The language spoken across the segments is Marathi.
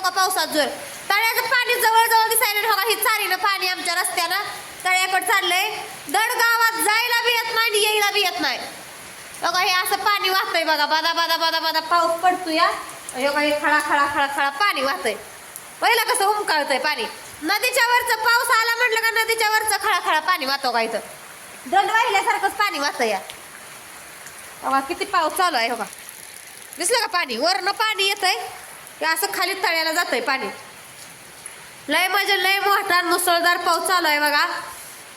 पावसात जोर. तळ्याचं पाणी जवळजवळ दिसायला हो का ही चारीनं पाणी आमच्या रस्त्यानं तळ्याकडे चाललंय. दड गावात जायला बी येत नाही यायला बी येत नाही. बघा हे असं पाणी वाहतंय बघा. बादा बादा बादा बादा पाऊस पडतो या बघा हे खळा खळा खळा खळा पाणी वाहतंय. पहिलं कसं उमकाळतंय पाणी. नदीच्या वरचं पाऊस आला म्हटलं का नदीच्या वरचं खळा खळा पाणी वाहतो का इथं? दंड वाहिल्यासारखंच पाणी वाहतं या बघा किती पाऊस चालू आहे हो का दिसलं का पाणी? वरनं पाणी येतंय. हे असं खाली तळ्याला जातंय पाणी. लय म्हणजे लय मोठा मुसळधार पाऊस चालू आहे बघा.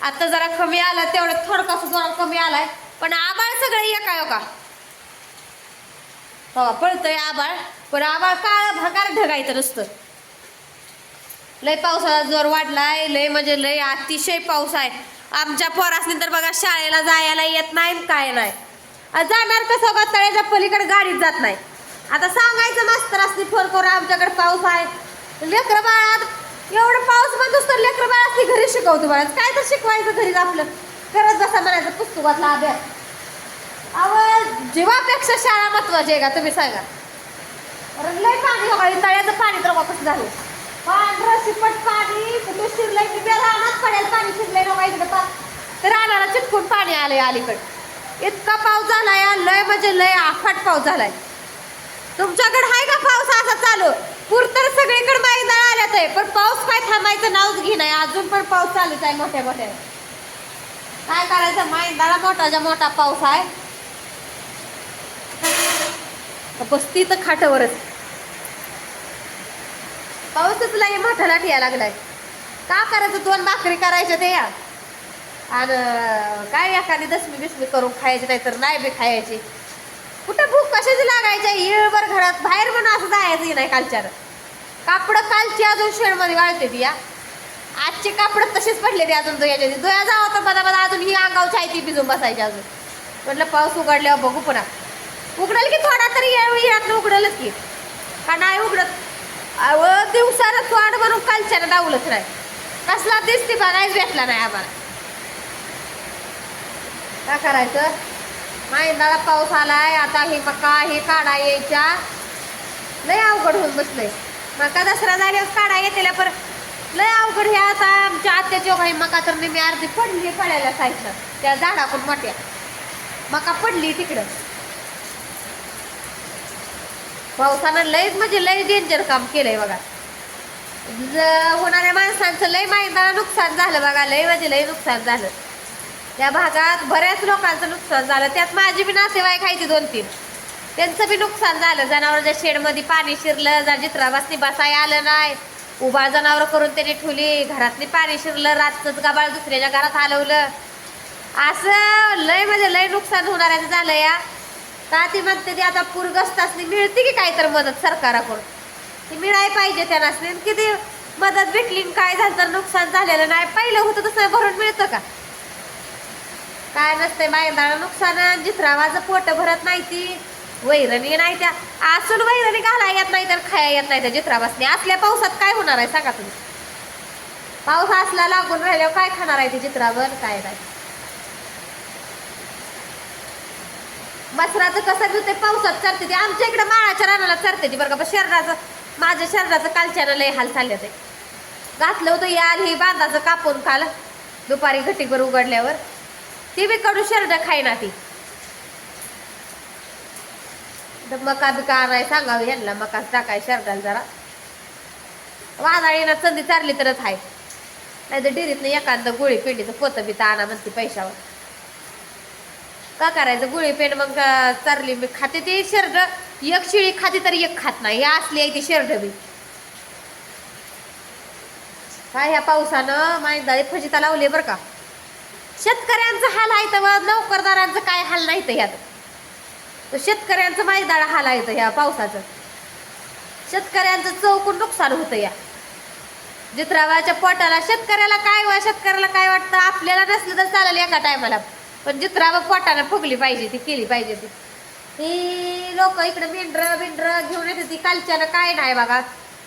आता जरा कमी आला तेवढं थोडकास जरा कमी आलाय. पण आबाळ सगळं एक आहे हो का? हो पळतंय आबाळ. पण आबाळ काळ भगार ढगायचं नसतं. लय पावसाचा जोर वाढलाय लय म्हणजे लय अतिशय पाऊस आहे. आमच्या पोरासनी तर बघा शाळेला जायला येत नाही काय नाही. जाणार कसं बघा तळ्याच्या पलीकडे गाडीत जात नाही. आता सांगायचं मास्तरासनी फोन करून आमच्याकडे पाऊस आहे. लेकरं बाळात एवढं पाऊस म्हणतोस तर लेकरं बाळासनी घरी शिकवतो बाळा. काय तर शिकवायचं घरीच आपलं. करत बसा म्हणायचं पुस्तकातला अभ्यास. अहो जीवापेक्षा शाळा महत्वाची आहे का? तुम्ही सांगा. अरे लय पाणी बघा तळ्याचं पाणी तर वापस झालं. पांढरं शिपट पाणी कुठे शिरलंय? की त्या रानात पडेल पाणी शिरलंय ना इकडे पा. तर रानाला चिटकून पाणी आलंय अलीकडे. इतका पाऊस झालाय लय म्हणजे लय आफाट पाऊस झालाय. तुमच्याकडे आहे का पाऊस असा चालू? पूर तर सगळीकडे मैदान आल्यात आहे. पण पाऊस काय थांबायचं नावच घे नाही. अजून पण पाऊस चालूच आहे मोठ्या मोठ्या. काय करायचं? मैदाना मोठाच्या मोठा पाऊस आहे. बसती तर खाटावरच. पाऊसच लय मोठा लाठी यायला लागलाय. का करायचं? दोन भाकरी करायच्या ते या आणि काय एखादी दसमी बिसमी करून खायची नाही तर नाही बी खायची. कुठं भूक कशाची लागायच्या येळभर घरात. बाहेर म्हणून असं जायचं नाही कालच्यानं कापडं कालची अजून शेडमध्ये गाळते ती या. आजचे कापडं तसेच पडले ते अजून दोयाच्या दोया जावं तर बदा बदा अजून ही अंगावची आहे ती भिजून बसायची अजून. म्हटलं पाऊस उघडल्यावर बघू पुन्हा. उघडेल की थोडा तरी यावेळी यातनं उघडेलच की. का नाही उघडत? अव दिवसानं थोड म्हणून कालच्यानं डावलंच नाही. कसला बा बघायच भेटला नाही आम्हाला. काय करायचं? माहिंदाळा पाऊस आलाय आता हे मका हे काढा यायच्या. लय अवघड होऊन बसलंय मका दसरा झाल्यावर काढा येतेल्या पर लय अवघड हे आता आमच्या आत्याच्या काही मका तर मी अर्धी पडली पडायला साईडनं त्या झाडाकडून मोठ्या. मका पडली तिकडं. पावसानं लयच म्हणजे लय डेंजर काम केलंय बघा. होणाऱ्या माणसांचं लय माहिती नुकसान झालं बघा लय म्हणजे लय नुकसान झालं. त्या भागात बऱ्याच लोकांचं नुकसान झालं. त्यात माझी बी नातेवाईक आहे ती दोन तीन. त्यांचं बी नुकसान झालं. जनावरांच्या शेडमध्ये पाणी शिरलं जा जित्राबासनी बसाय आलं नाही. उभा जनावरं करून त्यांनी ठेवली. घरातली पाणी शिरलं रातचंच गाबाळ दुसऱ्याच्या घरात हलवलं. असं लय म्हणजे लय नुकसान होणाऱ्याचं झालं या. का ती म्हणते ती आता पूरग्रस्तासनी मिळते की काय तर मदत सरकाराकडून? ती मिळाय पाहिजे त्यांनासनी किती मदत भेटली आणि काय झालं तर नुकसान झालेलं नाही. पहिलं होतं तसं भरून मिळतं का? काय नसते बायदाळ नुकसान जित्रावाचं पोट भरत नाही ती. वैरणी नाही त्या. असून वैरणी घाला येत नाही तर खाया येत नाही त्या जित्रावासनी असल्या पावसात काय होणार आहे सांगा तुम्ही. पाऊस असला लागून राहिल्यावर काय खाणार आहे ती चित्रावर काय नाही. मसराचं कसं घेते पावसात चरते ती. आमच्या इकडे माळाच्या रानाला चरते ती बरं का. पण शरीराचं माझ्या शरीराचं कालच्यानं लय हाल चालले ते. घातलं होतं याल ही बांधाचं कापून काल. दुपारी घटीभर उघडल्यावर. ती बी कडू शरड खायना ती. तर मका बिका नाही सांगावं यांना मका टाकाय शरडाला जरा. वादळीनं संधी चारली तरच आहे नाही तर डिरीतनं एखादं गोळी तर पोतं बी आणा म्हणते पैशावर. का करायचं? गुळी पेंड मग अं, चारली मी खाते ती शर्ट एक शिळी खाते तर एक खात नाही. या असली आहे ती शर्ट बी. काय ह्या पावसानं माझी दाळी फजिता लावली बरं का? शेतकऱ्यांचं हाल आहे तर नोकरदारांचं काय हाल नाही तर ह्यात. तर शेतकऱ्यांचं माझी हाल आहे तर ह्या पावसाचं. शेतकऱ्यांचं चौकून नुकसान होतं या. जित्रावाच्या पोटाला शेतकऱ्याला काय वा शेतकऱ्याला काय वाटतं? आपल्याला नसलं तर चालेल एका टायमाला पण जित्रावा पोटाला फुगली पाहिजे ती केली पाहिजे ती. ती लोक इकडे मेंढर बिंढर घेऊन येते ती कालच्यानं काय नाही बघा.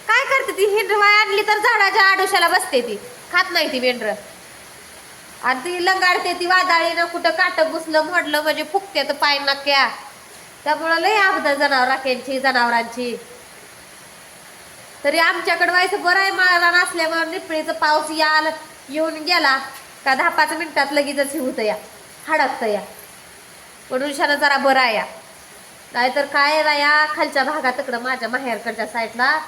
काय करते ती? हिंडवाय आणली तर झाडाच्या आडोशाला बसते ती. खात नाही ती मेंढर आणि ती लंगाडते ती वादाळीनं कुठं काट घुसलं मोडलं म्हणजे फुकते तर पाय नक्या. त्यामुळं लय आपदा जनावरांची जनावरांची. तरी आमच्याकडं व्हायचं बरं आहे मला नसल्यामुळे निपळीचा पाऊस याल येऊन गेला. का दहा पाच मिनिटात लगेचच हिवतं या हडकतं या. म्हणून शानं जरा बरं आहे या. नाहीतर काय ना या खालच्या भागात तिकडं माझ्या माहेरकडच्या साईडला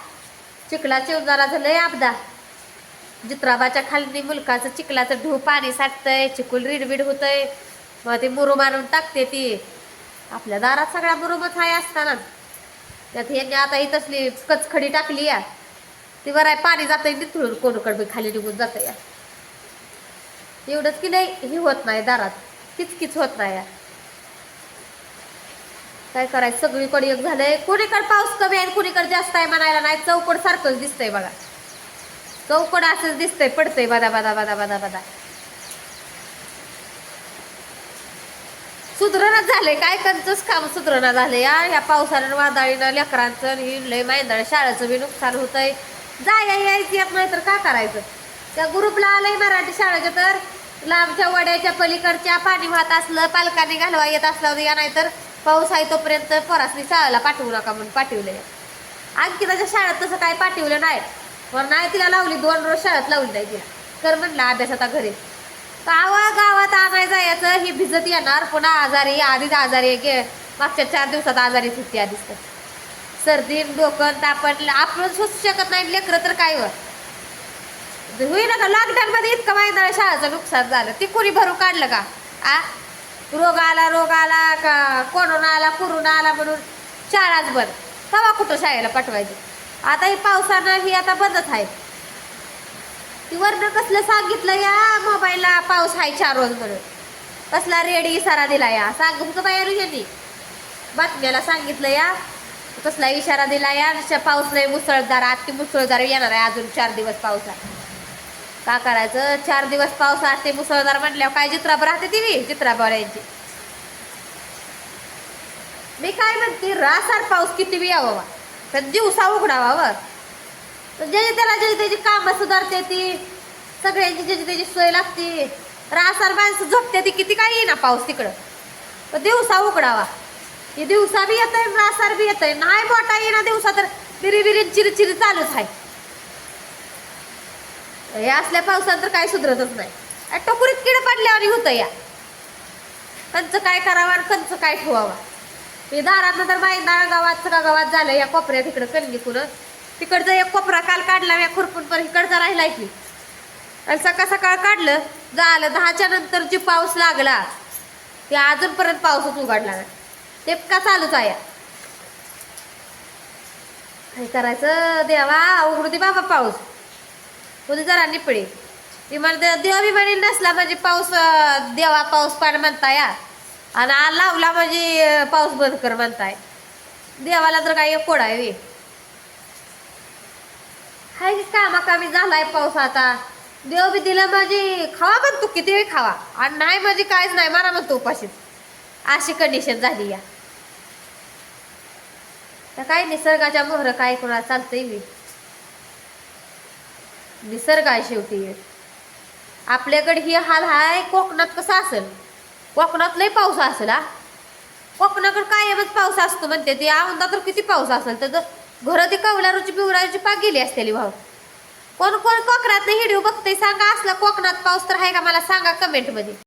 चिखला चिवजारा झालं आहे आपदा. म्हणजे जित्राबाच्या खाली मुलकाचं चिखलाचं ढू पाणी साठतंय चिकूल रिडबिड होतंय. मग ते मुरू मारून टाकते ती. आपल्या दारात सगळ्या मुरुमच हाय असताना. त्यात यांनी आता ही तसली कचखडी टाकली या. ती बराय पाणी जातंय निथळून कोणकडे खाली निघून जातं या. एवढंच की नाही ही होत नाही दारात. किचकिच होत नाही या. काय करायचं? सगळीकडे एक झालंय. कुणीकडे पाऊस कमी आहे कुणीकडे जास्त आहे म्हणायला नाही. चौकड सारखंच दिसतंय बघा. चौकड असंच दिसतंय पडतंय बदा बदा बदा बदा बदा. सुधरणच झालंय काय त्यांचंच काम सुधरणा झालंय. या ह्या पावसानं वादळीनं लेकरांचं लय मैदान शाळेचं बी नुकसान होतंय. जाय यायची येत नाही तर काय करायचं? त्या ग्रुपला आलंय मराठी शाळेचं तर. लांबच्या वड्याच्या पलीकडच्या पाणी वाहत असलं पालकांनी घालवा येत असलं या नाही तर पाऊस आहे तोपर्यंत पोरासनी शाळेला पाठवू नका म्हणून पाठवले आणखी त्याच्या शाळेत तसं काय पाठवलं नाही. पण नाही तिला लावली दोन रोज शाळेत लावली नाही तिला. कर म्हटलं अभ्यास आता घरी. गावा गावात आणाय जायचं ही भिजत येणार. पुन्हा आजारी आधीच आजारी आहे गे मागच्या चार दिवसात आजारी सुट्टी आधीच तर. सर्दी डोकं तापण आपण सुचू शकत नाही लेकरं तर काय वर होईल का? लॉकडाऊनमध्ये इतकं माहिती शाळेचं नुकसान झालं. ते कुणी भरून काढलं का? आ? रोग आला रोग आला का कोरोना आला कोरोना आला म्हणून शाळाच बंद. तेव्हा कुठं शाळेला पाठवायची? आता ही पावसानं ही आता बंदच आहे ती वरनं कसलं सांगितलं या मोबाईलला पाऊस आहे चार रोज म्हणून. कसला रेडी इशारा दिला या. सांग का बाहेर यांनी बातम्याला सांगितलं या. कसला इशारा दिला या? श- पाऊस नाही मुसळधार अति मुसळधार येणार आहे अजून चार दिवस पाऊस आहे का करायचं? चार दिवस पाऊस असते मुसळधार म्हटल्यावर काय चित्राब राहते ती बी? यांची. मी काय म्हणते रासार पाऊस किती बी यावा तर दिवसा उघडावा तर ज्याची त्याला ज्याची त्याची कामं सुधारते ती सगळ्यांची ज्याची त्याची सोय लागते रासार माणसं झोपते ती किती काही ना पाऊस तिकडं. तर दिवसा उघडावा. हे दिवसा बी येत आहे रासार बी येत आहे नाही मोठा येणार दिवसा तर बिरी बिरी चिरी चिरी चालूच आहे. हे असल्या पावसात तर काही सुधरतच नाही. आ, टोकरीत किड पडल्यावर होतं या. कंच काय करावा आणि कंच काय ठेवावा. मी दारात तर बाई दाळ गावात सगळ्या गावात झालं या कोपऱ्यात इकडं कणगीकून तिकडचं एक कोपरा काल काढला या खुरपून पण इकडचा राहिला की. आणि सकाळ सकाळ काढलं झालं दहाच्या नंतर जी पाऊस लागला ते अजूनपर्यंत पाऊसच उघडला ते का चालूच आहे? काय करायचं? देवा उघडू दे बाबा पाऊस. उद्या जरा निपळे विमान देवा देवाभिमानी नसला म्हणजे पाऊस देवा पाऊस पाड म्हणता या आणि लावला म्हणजे पाऊस बंद कर म्हणताय. देवाला तर काय कोड आहे हाय की कामा कामी झालाय पाऊस आता. देव बी दिला म्हणजे खावा म्हणतो किती वेळ खावा. आणि नाही म्हणजे काहीच नाही मारा म्हणतो उपाशीच. अशी कंडिशन झाली या. तर काय निसर्गाच्या मोहर काय कोणा चालतंय मी निसर्ग आहे शेवटी. आपल्याकडे ही हाल हाय कोकणात कसं असेल? कोकणात लय पाऊस असेल हा. कोकणाकडे कायमच पाऊस असतो म्हणते ते. औंदा तर किती पाऊस असेल तर घरं ती कवलारूची पिवळाची पाक गेली असतेली भाऊ. कोण कोण कोकणात हिडिओ बघते सांगा असला कोकणात पाऊस तर आहे का? मला सांगा कमेंटमध्ये.